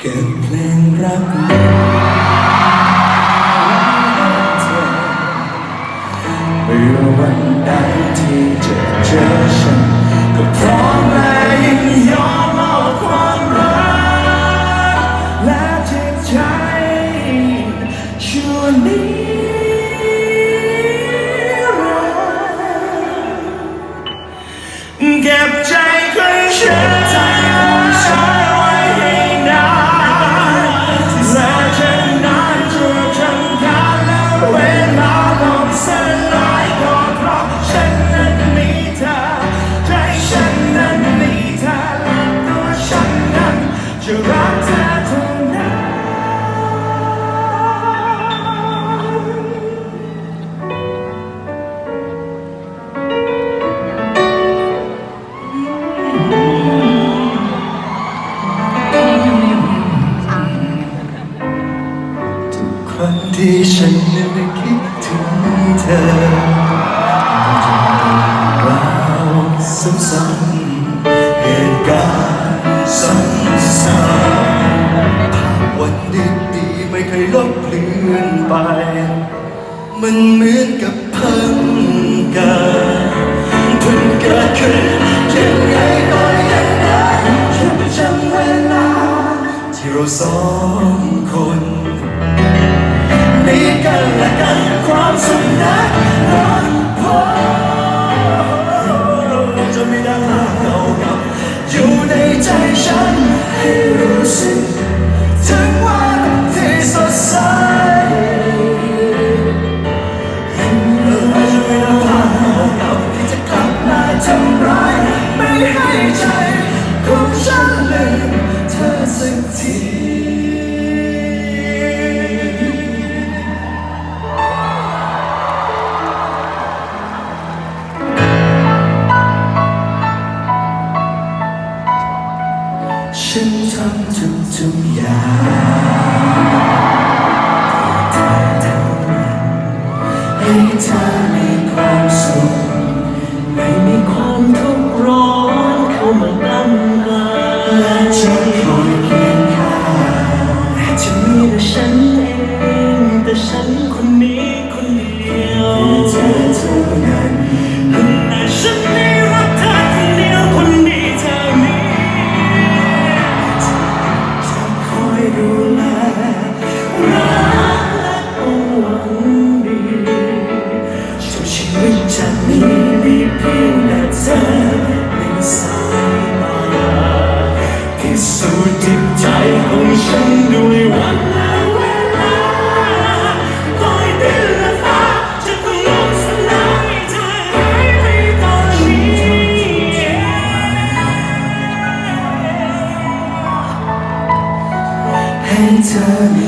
เกิดเพลงรัก มันเหมือนกับ 的伤悲 turning.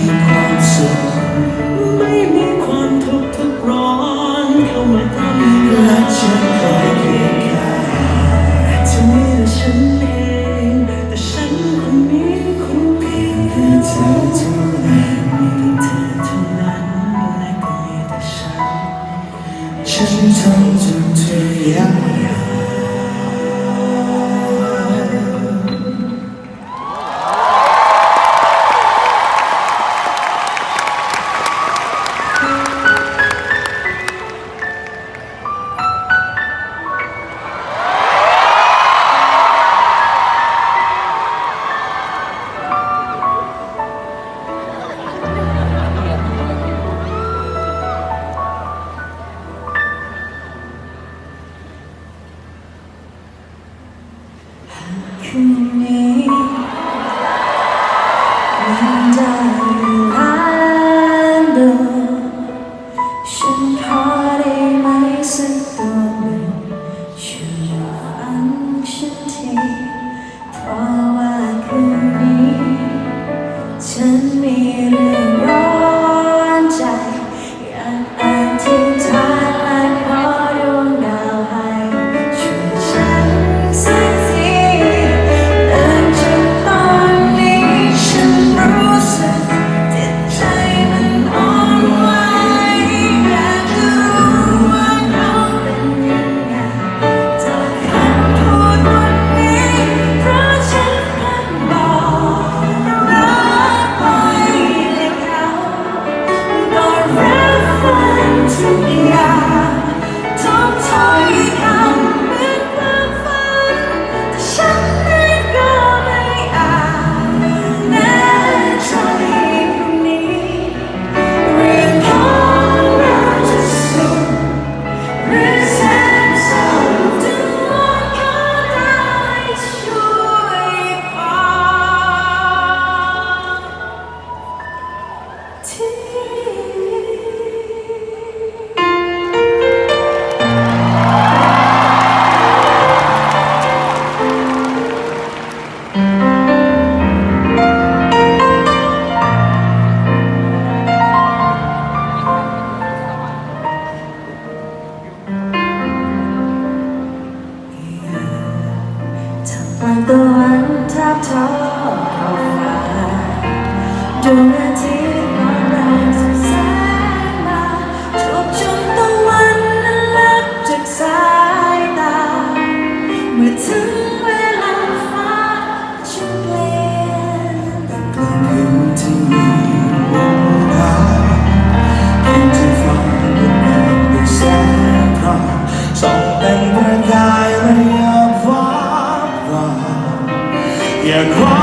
Yeah,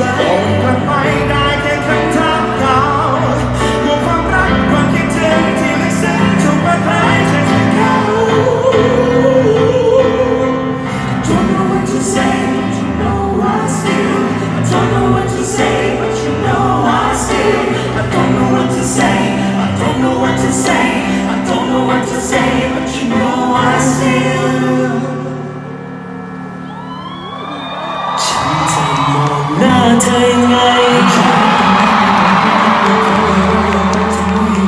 ก่อนกลับไป เธอยังไง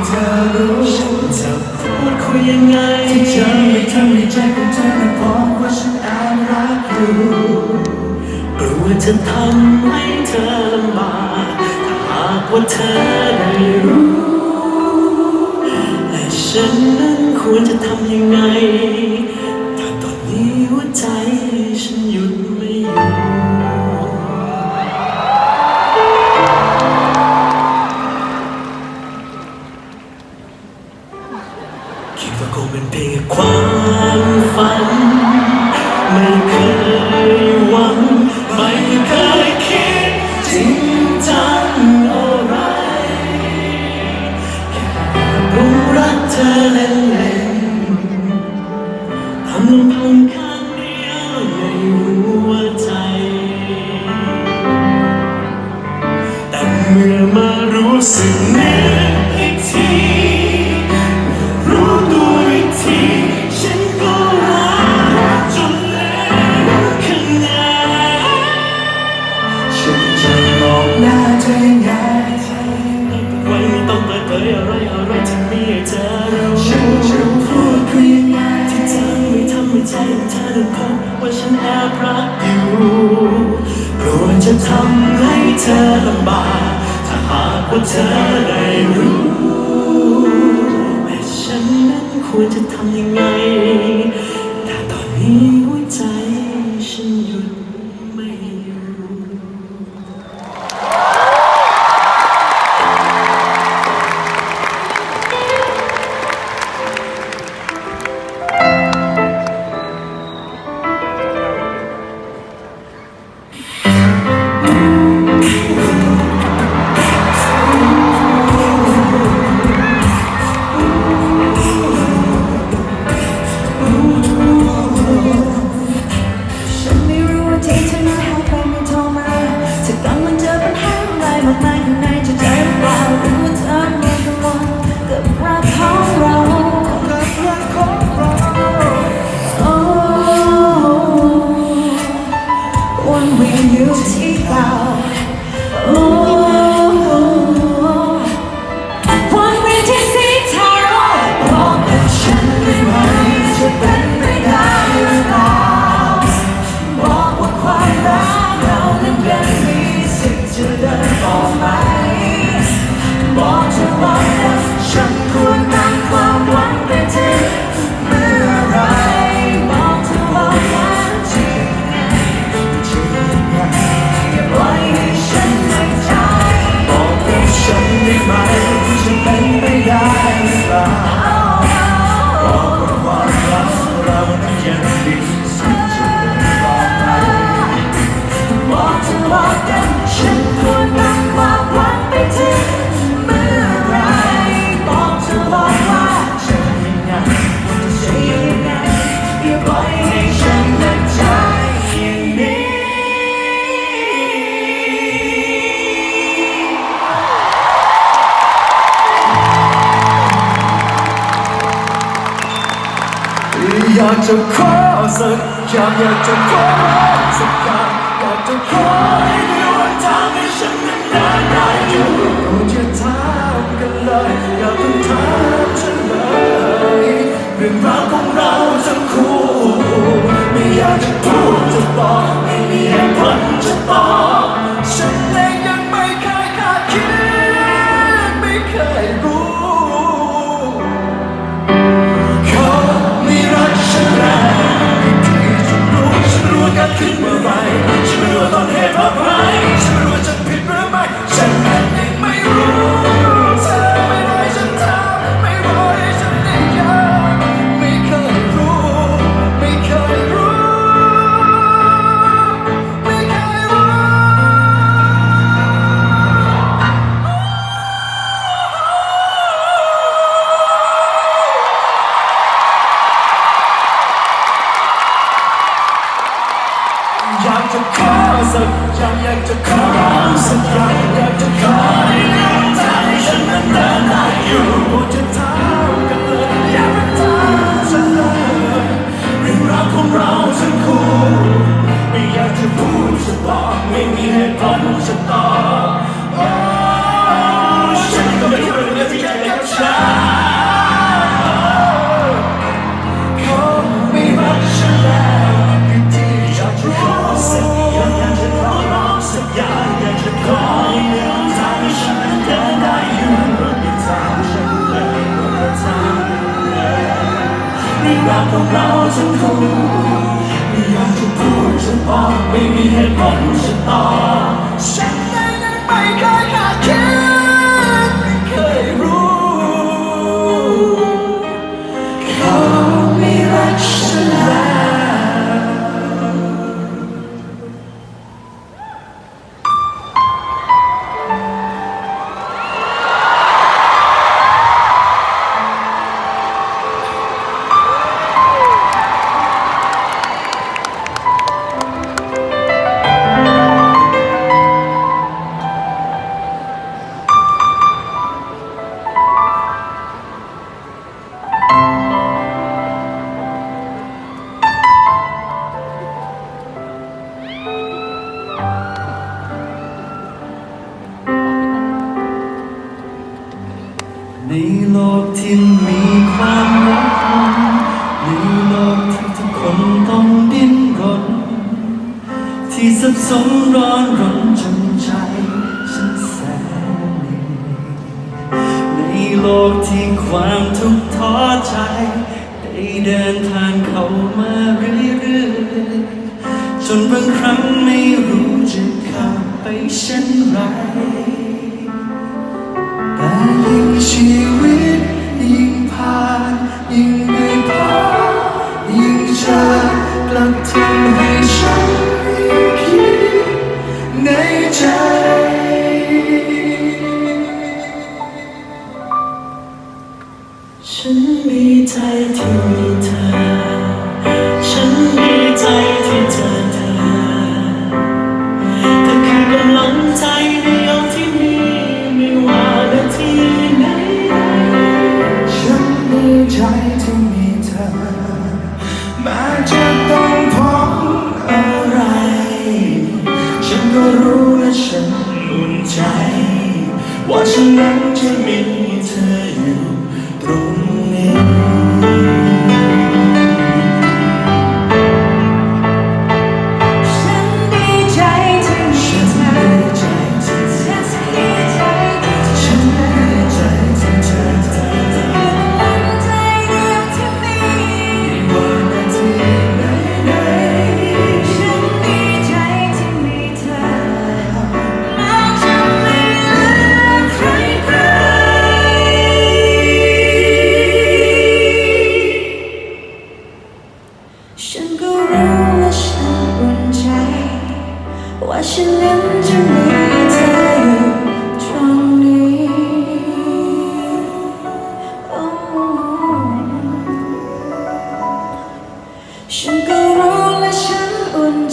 เธอรู้ฉันจะพูดคุยยังไงที่เธอไม่ำให้จขงเธอได้อกว่าฉันแอบรักอยู่กลัวจะทำให้เธอลำบากถ้าหากว่าเธอได้รู้และฉันนั้นควรจะทำยังไง ได้พบว่าฉันแอบรักอยู่กลัวจะทำให้เธอลำบากถ้าหากว่าเธอได้รู้แต่ฉันนั้นควรจะทำยังไงแต่ตอนนี้ I'm get to call. I Yank to come, Sit down, รักของเราฉันรู้ไม่อยากจะพูดฉันบอกไม่มีเหตุผลฉันตอฉันได้นั้นไปเคย โลกที่ความทุกข์ท้อใจ ได้เดินทางเข้ามาเรื่อยๆ จนบางครั้งไม่รู้จะข้ามไปเช่นไร แต่ยิ่งชีวิต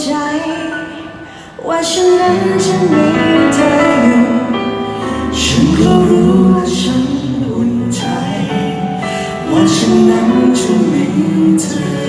ใจ ว่าฉันนั้นจะมีเธออยู่ ฉันก็รู้ว่าฉันอุ่นใจ ว่าฉันนั้นจะมีเธอ